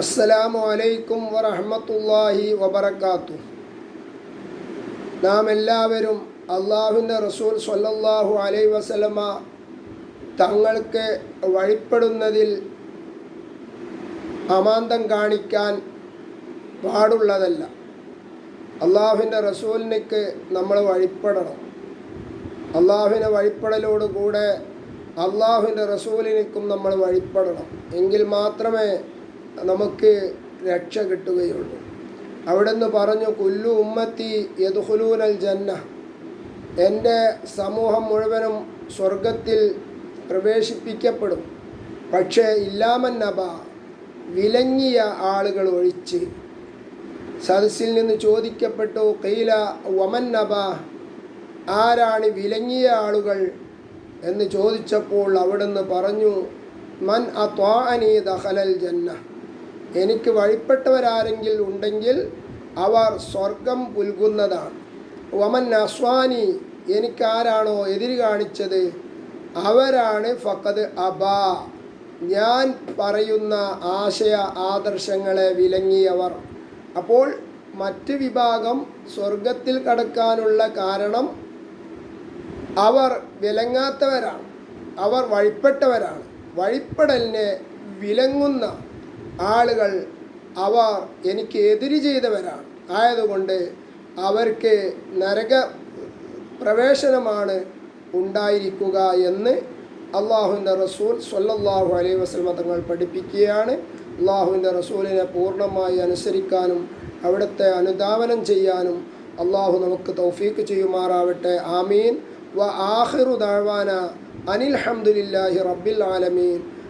അസ്സലാമു അലൈക്കും വറഹമത്തല്ലാഹി വബർക്കാത്തു നാം എല്ലാവരും അള്ളാഹുവിന്റെ റസൂൽ സ്വല്ലല്ലാഹു അലൈ വസലമ തങ്ങൾക്ക് വഴിപ്പെടുന്നതിൽ അമാന്തം കാണിക്കാൻ പാടുള്ളതല്ല. അള്ളാഹുവിന്റെ റസൂലിനേക്ക് നമ്മൾ വഴിപ്പെടണം. അള്ളാഹുവിനെ വഴിപ്പെടലോടുകൂടെ അള്ളാഹുവിന്റെ റസൂലിനേക്കും നമ്മൾ വഴിപ്പെടണം. എങ്കിൽ മാത്രമേ നമുക്ക് രക്ഷ കിട്ടുകയുള്ളൂ. അവിടുന്ന് പറഞ്ഞു കുല്ലു ഉമ്മത്തി യദുഹുലൂനൽ ജന്ന എന്റെ സമൂഹം മുഴുവനും സ്വർഗത്തിൽ പ്രവേശിപ്പിക്കപ്പെടും. പക്ഷേ ഇല്ലാമന്നബ നബ വിലങ്ങിയ ആളുകൾ ഒഴിച്ച് സദസ്സിൽ നിന്ന് ചോദിക്കപ്പെട്ടു കൈല വമന്നബ നബ ആരാണ് വിലങ്ങിയ ആളുകൾ? എന്ന് ചോദിച്ചപ്പോൾ അവിടുന്ന് പറഞ്ഞു മൻ അത്വാഅനി ദഹലൽ ജന്ന എനിക്ക് വഴിപ്പെട്ടവരാരെങ്കിൽ ഉണ്ടെങ്കിൽ അവർ സ്വർഗം പുൽകുന്നതാണ്. വമൻ അസ്വാനി എനിക്കാരാണോ എതിര് കാണിച്ചത്? അവരാണ് ഫക്കത് അബ. ഞാൻ പറയുന്ന ആശയ ആദർശങ്ങളെ വിലങ്ങിയവർ. അപ്പോൾ മറ്റ് വിഭാഗം സ്വർഗത്തിൽ കടക്കാനുള്ള കാരണം അവർ വിലങ്ങാത്തവരാണ്. അവർ വഴിപ്പെട്ടവരാണ്. വഴിപ്പെടലിനെ വിലങ്ങുന്ന ആളുകൾ അവർ എനിക്ക് എതിര് ചെയ്തവരാണ്. ആയതുകൊണ്ട് അവർക്ക് നരക പ്രവേശനമാണ് ഉണ്ടായിരിക്കുക എന്ന് അള്ളാഹുവിന്റെ റസൂൽ സ്വല്ലല്ലാഹു അലൈഹി വസ്ലമതങ്ങൾ പഠിപ്പിക്കുകയാണ്. അള്ളാഹുവിന്റെ റസൂലിനെ പൂർണമായി അനുസരിക്കാനും അവിടുത്തെ അനുധാവനം ചെയ്യാനും അള്ളാഹു നമുക്ക് തൗഫീക്ക് ചെയ്യുമാറാവട്ടെ. ആമീൻ. വ ആഹിറു ദാഴ്വാന അനിൽ ഹംദുലില്ലാഹി റബ്ബിൽ ആലമീൻ.